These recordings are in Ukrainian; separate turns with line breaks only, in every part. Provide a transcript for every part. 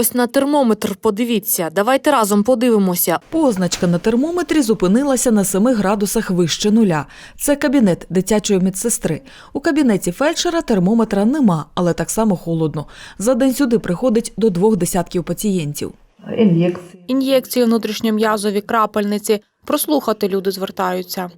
Ось на термометр подивіться. Давайте разом подивимося.
Позначка на термометрі зупинилася на 7 градусах вище нуля. Це кабінет дитячої медсестри. У кабінеті фельдшера термометра нема, але так само холодно. За день сюди приходить до двох десятків пацієнтів.
инъекции.
Ін'єкції внутрішньом'язові, крапельниці. Прослухати люди звертаються.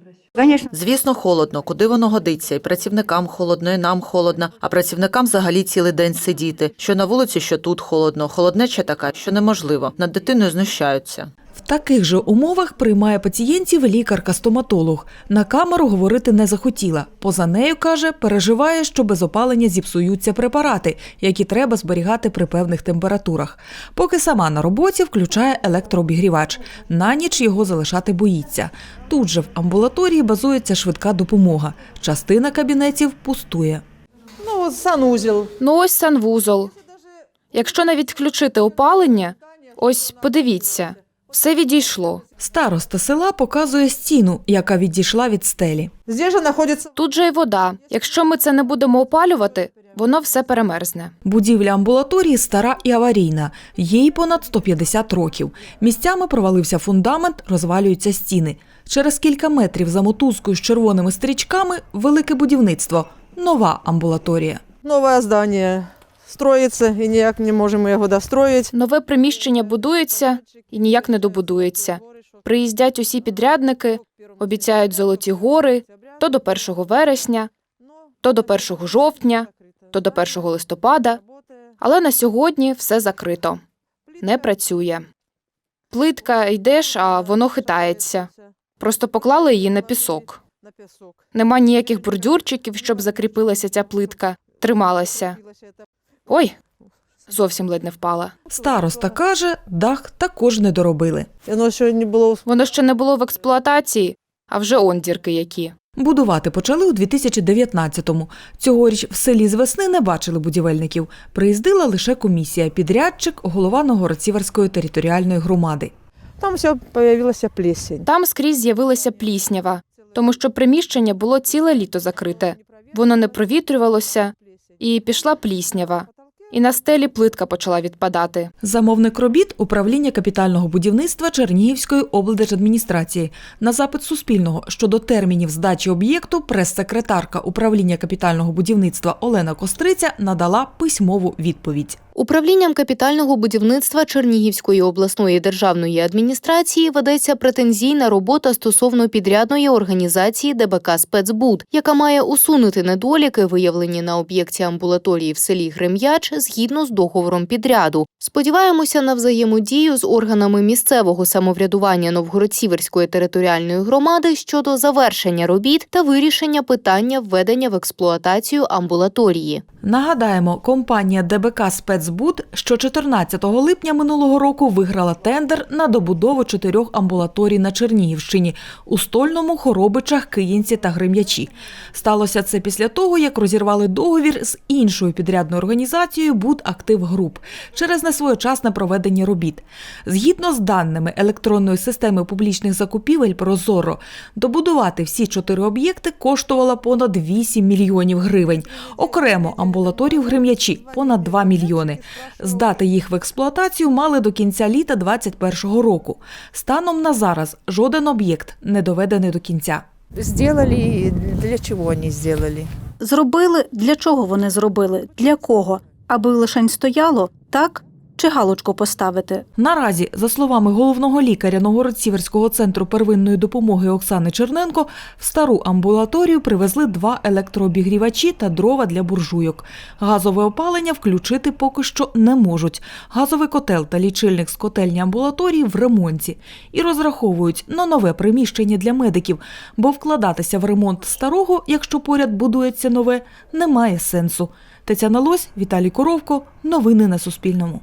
Звісно, холодно. Куди воно годиться? І працівникам холодно, і нам холодно, а працівникам взагалі цілий день сидіти. Що на вулиці, що тут холодно. Холоднеча така, що неможливо. Над дитиною знущаються.
В таких же умовах приймає пацієнтів лікарка-стоматолог. На камеру говорити не захотіла. Поза нею каже, переживає, що без опалення зіпсуються препарати, які треба зберігати при певних температурах. Поки сама на роботі включає електрообігрівач. На ніч його залишати боїться. Тут же в амбулаторії базується швидка допомога. Частина кабінетів пустує.
Ну, санузел.
Ну ось санвузол. Якщо не відключити опалення, ось подивіться, все відійшло.
Староста села показує стіну, яка відійшла від стелі.
Здесь же находится
Тут же й вода. Якщо ми це не будемо опалювати, воно все перемерзне.
Будівля амбулаторії стара і аварійна. Їй понад 150 років. Місцями провалився фундамент, розвалюються стіни. Через кілька метрів за мотузкою з червоними стрічками велике будівництво. Нова амбулаторія.
новое здание. Строится, и никак не можем его достроить.
Нове приміщення будується і ніяк не добудується. Приїздять усі підрядники, обіцяють золоті гори то до 1 вересня, то до 1 жовтня, то до 1 листопада. Але на сьогодні все закрито. Не працює. Плитка йдеш, а воно хитається. Просто поклали її на пісок. Нема ніяких бордюрчиків, щоб закріпилася ця плитка, трималася. Ой, зовсім ледь не впала.
Староста каже, дах також не доробили.
И Оно еще не было
Воно ще не було в експлуатації, а вже он дірки які.
Будувати почали у 2019-му. Цьогоріч в селі з весни не бачили будівельників. Приїздила лише комісія, підрядчик, голова Новгород-Сіверської територіальної громади.
Там все появилась плесень.
Там скрізь з'явилася пліснява, тому що приміщення було ціле літо закрите. Воно не провітрювалося, і пішла пліснява. І на стелі плитка почала відпадати.
Замовник робіт управління капітального будівництва Чернігівської облдержадміністрації. На запит Суспільного щодо термінів здачі об'єкту прес-секретарка управління капітального будівництва Олена Костриця надала письмову відповідь.
Управлінням капітального будівництва Чернігівської обласної державної адміністрації ведеться претензійна робота стосовно підрядної організації ДБК «Спецбуд», яка має усунути недоліки, виявлені на об'єкті амбулаторії в селі Грем'яч, згідно з договором підряду. Сподіваємося на взаємодію з органами місцевого самоврядування Новгород-Сіверської територіальної громади щодо завершення робіт та вирішення питання введення в експлуатацію амбулаторії.
Нагадаємо, компанія ДБК «Спецбуд», що 14 липня минулого року виграла тендер на добудову чотирьох амбулаторій на Чернігівщині у Стольному, Хоробичах, Київці та Грим'ячі. Сталося це після того, як розірвали договір з іншою підрядною організацією «Буд Актив Груп» через несвоєчасне проведення робіт. Згідно з даними електронної системи публічних закупівель «Прозоро», добудувати всі чотири об'єкти коштувало понад 8 мільйонів гривень. Окремо амбулаторії в Грим'ячі – понад 2 мільйони. Здати їх в експлуатацію мали до кінця літа 2021 року. Станом на зараз жоден об'єкт не доведений до кінця.
Зробили для чого вони зробили?
Зробили для чого вони зробили? Для кого? Аби лишень стояло, так? Чи галочку поставити?
Наразі, за словами головного лікаря Новгород-Сіверського центру первинної допомоги Оксани Черненко, в стару амбулаторію привезли два електрообігрівачі та дрова для буржуйок. Газове опалення включити поки що не можуть. Газовий котел та лічильник з котельні амбулаторії в ремонті. І розраховують на нове приміщення для медиків, бо вкладатися в ремонт старого, якщо поряд будується нове, немає сенсу. Тетяна Лось, Віталій Коровко. Новини на Суспільному.